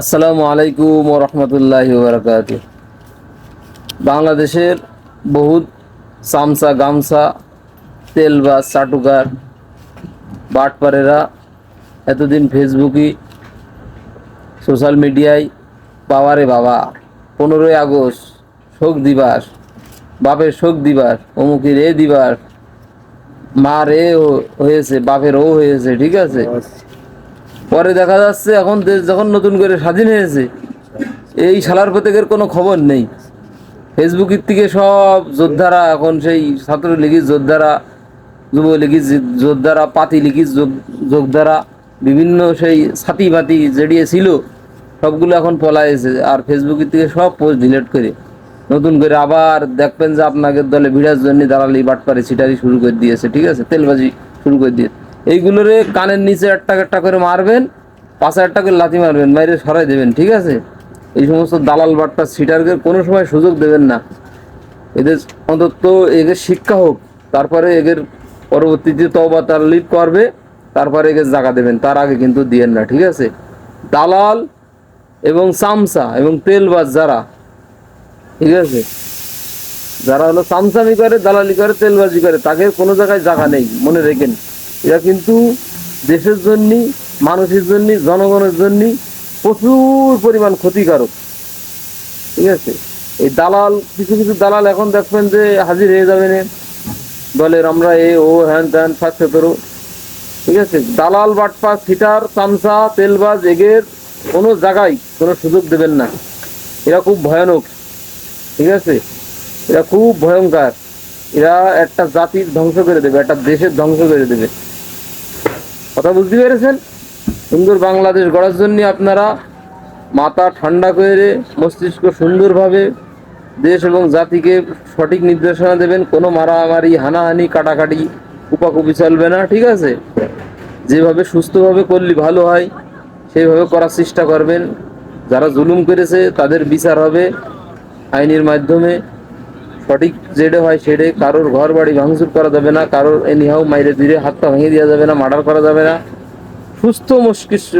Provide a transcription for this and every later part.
আসসালামু আলাইকুম রহমতুল্লাহ বারকাত বাংলাদেশের বহুত সামসা গামসা তেলবাস চাটুকার বাটপারেরা এতদিন ফেসবুকে, সোশ্যাল মিডিয়ায়, বাবারে বাবা, পনেরোই আগস্ট, শোক দিবস, বাপের শোক দিবস, অমুকের এ দিবস মার এ হয়েছে, বাপের ও হয়েছে, ঠিক আছে? পরে দেখা যাচ্ছে এখন দেশ যখন নতুন করে স্বাধীন হয়েছে, এই শালার প্রত্যেকের কোনো খবর নেই। ফেসবুকের থেকে সব যোদ্ধারা এখন সেই ছাত্রলীগের যোদ্ধারা, যুবলীগের যোদ্ধারা পাতি লিগির যোদ্ধারা, বিভিন্ন সেই ছাতি বাতি জেডিয়ে ছিল, সবগুলো এখন পলাইছে আর ফেসবুকের থেকে সব পোস্ট ডিলিট করে, নতুন করে আবার দেখবেন যে আপনাকে দলে ভিড়ার জন্য দালালি বাটপারে ছিটারি শুরু করে দিয়েছে, ঠিক আছে? তেলবাজি শুরু করে দিয়েছে। এইগুলোরে কানের নিচে একটা একটা করে মারবেন পাঁচ টাকা করে লাথি মারবেন, বাইরে সরাই দেবেন, ঠিক আছে? এই সমস্ত দালাল বাট্টা সিটারকে কোনো সময় সুযোগ দেবেন না। এদের অন্তত এদের শিক্ষা হোক, তারপরে এদের পরবর্তীতে তবা তার লিড করবে, তারপরে এদের জায়গা দেবেন, তার আগে কিন্তু দিয়েন না, ঠিক আছে? দালাল এবং সামসা এবং তেলবাজ যারা, ঠিক আছে? যারা হলো সামসামি করে, দালালি করে, তেলবাজি করে, তাকে কোনো জায়গায় জায়গা নেই, মনে রেখেন। এরা কিন্তু দেশের জন্য, মানুষের জন্য, জনগণের জন্য প্রচুর পরিমাণ ক্ষতিকারক। ঠিক আছে? এই দালাল, কিছু কিছু দালাল এখন দেখবেন যে হাজির হয়ে যাবেন দলের আমরা এ, ও, হ্যান ত্যান সাত সতেরো ঠিক আছে? দালাল বাটপা, সিটার চামচা তেলবাজ, এগের কোনো জায়গায় কোনো সুযোগ দেবেন না। এরা খুব ভয়ানক। ঠিক আছে? এরা খুব ভয়ঙ্কর এরা একটা জাতির ধ্বংস করে দেবে, একটা দেশের ধ্বংস করে দেবে। কথা বুঝতে পেরেছেন? সুন্দর বাংলাদেশ গড়ার জন্য আপনারা মাথা ঠান্ডা করে মস্তিষ্ক সুন্দরভাবে দেশ এবং জাতিকে সঠিক নির্দেশনা দেবেন। কোনো মারামারি, হানাহানি, কাটাকাটি, কুপাকুপি চলবে না, ঠিক আছে? যেভাবে সুস্থভাবে করলে ভালো হয়, সেইভাবে করার চেষ্টা করবেন। যারা জুলুম করেছে, তাদের বিচার হবে আইনের মাধ্যমে। সঠিক যেটা হয় সেটাই কারোর ঘর বাড়ি ভাঙচুর করা যাবে না, কারোর এনিহাও মাইরে দিলে হাত পা ভেঙে দেওয়া যাবে না, মার্ডার করা যাবে না। সুস্থ মস্তিষ্ক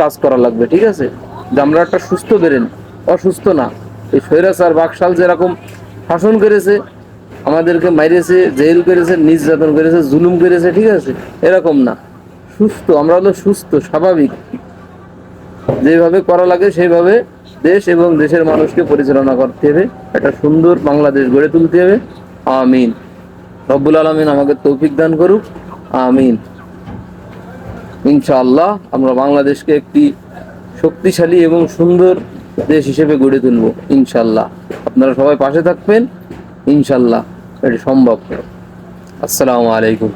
কাজ করা লাগবে, ঠিক আছে? যে আমরা একটা সুস্থ বেরেন, অসুস্থ না। এই স্বৈরাচার বাকশাল যেরকম শাসন করেছে, আমাদেরকে মাইরেছে, জেল করেছে, নির্যাতন করেছে, জুলুম করেছে, ঠিক আছে? এরকম না। সুস্থ, আমরা হলো সুস্থ, স্বাভাবিক। যেভাবে করা লাগে সেইভাবে দেশ এবং দেশের মানুষকে পরিচালনা করতে হবে। একটা সুন্দর বাংলাদেশ গড়ে তুলতে হবে। আমিন। রব্বুল আলমিন আমাকে তৌফিক দান করুক। আমিন। ইনশাআল্লাহ আমরা বাংলাদেশকে একটি শক্তিশালী এবং সুন্দর দেশ হিসেবে গড়ে তুলব ইনশাল্লাহ আপনারা সবাই পাশে থাকবেন ইনশাল্লাহ এটি সম্ভব। আসসালামু আলাইকুম।